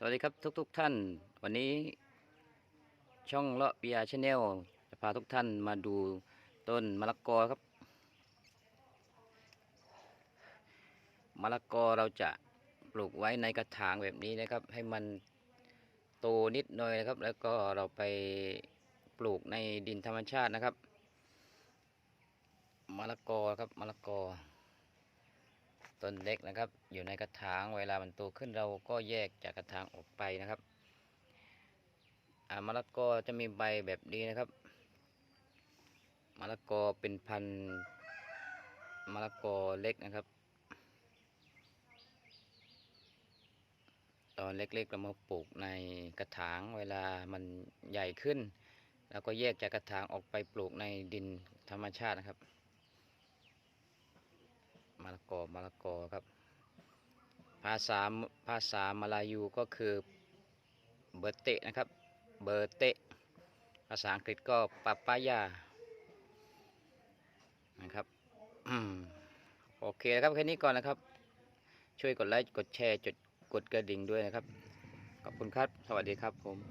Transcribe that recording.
สวัสดีครับทุกๆทท่าน วันนี้ช่องเลาะเบียชาแนลจะพาทุกท่านมาดูต้นมะละกอครับมะละกอเราจะปลูกไว้ในกระถางแบบนี้นะครับ ให้มันโตนิดหน่อยนะครับ แล้วก็เราไปปลูกในดินธรรมชาตินะครับมะละกอครับมะละกอ ต้นเล็กนะครับ อยู่ในกระถางเวลามันโตขึ้นเราก็แยกจากกระถางออกไปนะครับอามะละกอจะมีใบแบบนี้นะครับมะละกอเป็นพันธุ์มะละกอเล็กนะครับ ตอนเล็กๆเรามาปลูกในกระถางเวลามันใหญ่ขึ้น แล้วก็แยกจากกระถางออกไปปลูกในดินธรรมชาตินะครับ มะละกอมะละกอครับ ภาษาภาษามาลายูก็คือเบอร์เตะนะครับเบอร์เตะภาษาอังกฤษก็ปาปายานะครับโอเคนะครับแค่นี้ก่อนนะครับ ช่วยกดไลค์กดแชร์จดกดกระดิ่งด้วยนะครับ ขอบคุณครับ สวัสดีครับผม